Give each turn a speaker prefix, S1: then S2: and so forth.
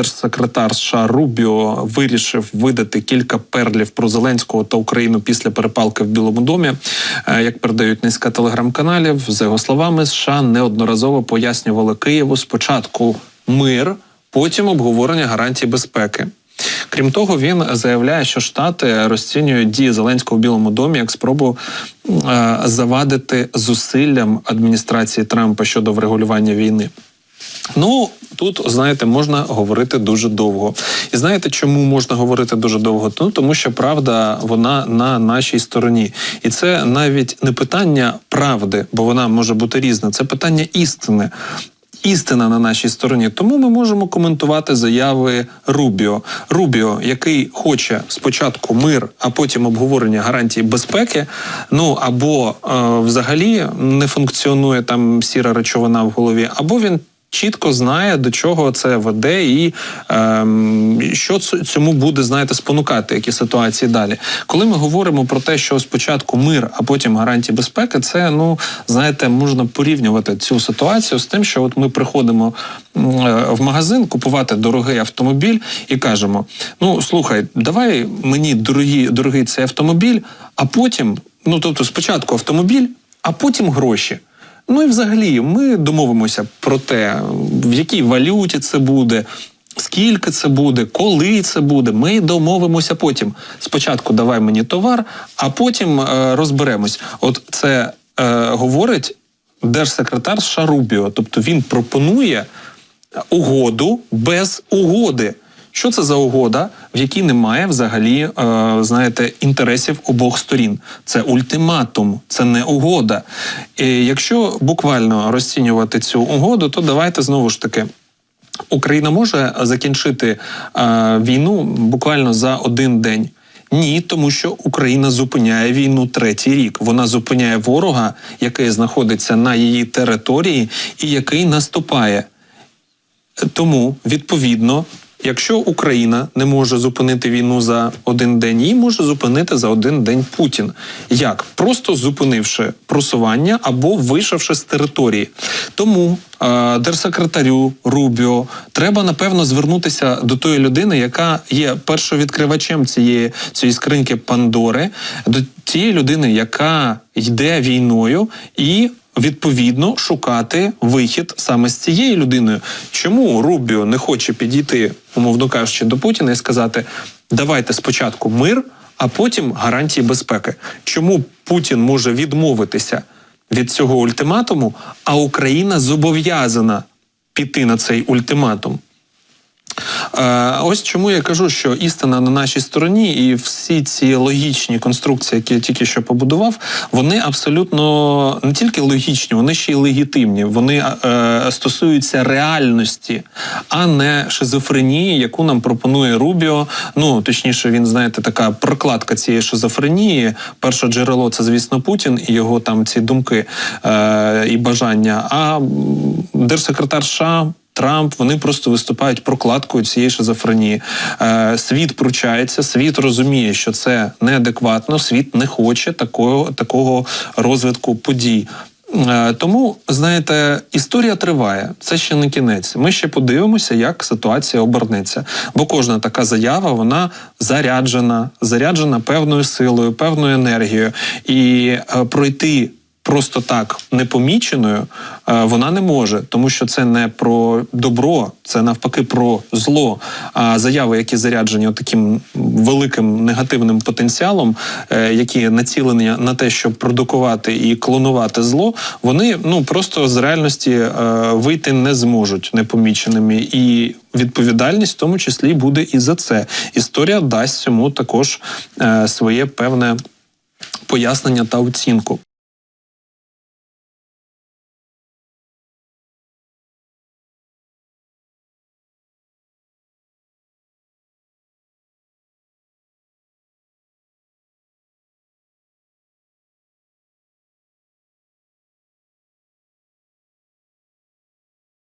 S1: держсекретар США Рубіо вирішив видати кілька перлів про Зеленського та Україну після перепалки в Білому домі. Е, Як передають низка телеграм-каналів, за його словами, США неодноразово пояснювали Києву спочатку мир, потім обговорення гарантій безпеки. Крім того, він заявляє, що Штати розцінюють дії Зеленського в Білому домі як спробу е, завадити зусиллям адміністрації Трампа щодо врегулювання війни. Ну тут знаєте, можна говорити дуже довго. І знаєте, чому можна говорити дуже довго? Ну тому що правда вона на нашій стороні, і це навіть не питання правди, бо вона може бути різна. Це питання істини. Істина на нашій стороні, тому ми можемо коментувати заяви Рубіо. Рубіо, який хоче спочатку мир, а потім обговорення гарантій безпеки. Ну або е, взагалі не функціонує там сіра речовина в голові, або він чітко знає, до чого це веде, і ем, що цьому буде, знаєте, спонукати, які ситуації далі. Коли ми говоримо про те, що спочатку мир, а потім гарантії безпеки, це ну знаєте, можна порівнювати цю ситуацію з тим, що от ми приходимо е, в магазин купувати дорогий автомобіль і кажемо: ну слухай, давай мені дорогі, дорогий цей автомобіль, а потім, ну тобто, спочатку автомобіль, а потім гроші. Ну і взагалі ми домовимося про те, в якій валюті це буде. Скільки це буде, коли це буде, ми домовимося потім. Спочатку давай мені товар, а потім е, розберемось. От це е, говорить держсекретар Шарубіо. Тобто він пропонує угоду без угоди. Що це за угода, в якій немає взагалі, е, знаєте, інтересів обох сторін? Це ультиматум, це не угода. І якщо буквально розцінювати цю угоду, то давайте знову ж таки. Україна може закінчити е, війну буквально за один день. Ні, тому що Україна зупиняє війну третій рік. Вона зупиняє ворога, який знаходиться на її території і який наступає. Тому відповідно, якщо Україна не може зупинити війну за один день, її може зупинити за один день Путін. Як просто зупинивши просування або вийшовши з території. Тому е, держсекретарю Рубіо треба напевно звернутися до тої людини, яка є першовідкривачем цієї цієї скриньки Пандори, до тієї людини, яка йде війною і відповідно шукати вихід саме з цією людиною. Чому Рубіо не хоче підійти, умовно кажучи, до Путіна і сказати: давайте спочатку мир, а потім гарантії безпеки? Чому Путін може відмовитися від цього ультиматуму, а Україна зобов'язана піти на цей ультиматум? Е, Ось чому я кажу, що істина на нашій стороні, і всі ці логічні конструкції, які я тільки що побудував, вони абсолютно не тільки логічні, вони ще й легітимні. Вони е, стосуються реальності, а не шизофренії, яку нам пропонує Рубіо. Ну точніше, він знаєте, така прокладка цієї шизофренії. Перше джерело це, звісно, Путін і його там ці думки е, і бажання. А держсекретар США Трамп, вони просто виступають прокладкою цієї шизофренії. Е, світ пручається, світ розуміє, що це неадекватно. Світ не хоче такого, такого розвитку подій. Е, Тому знаєте, історія триває. Це ще не кінець. Ми ще подивимося, як ситуація обернеться. Бо кожна така заява вона заряджена, заряджена певною силою, певною енергією, і е, пройти просто так непоміченою е, вона не може, тому що це не про добро, це навпаки про зло. А заяви, які заряджені таким великим негативним потенціалом, е, які націлені на те, щоб продукувати і клонувати зло, вони ну просто з реальності е, вийти не зможуть непоміченими і. Відповідальність в тому числі буде і за це. Історія дасть цьому також своє певне пояснення та оцінку.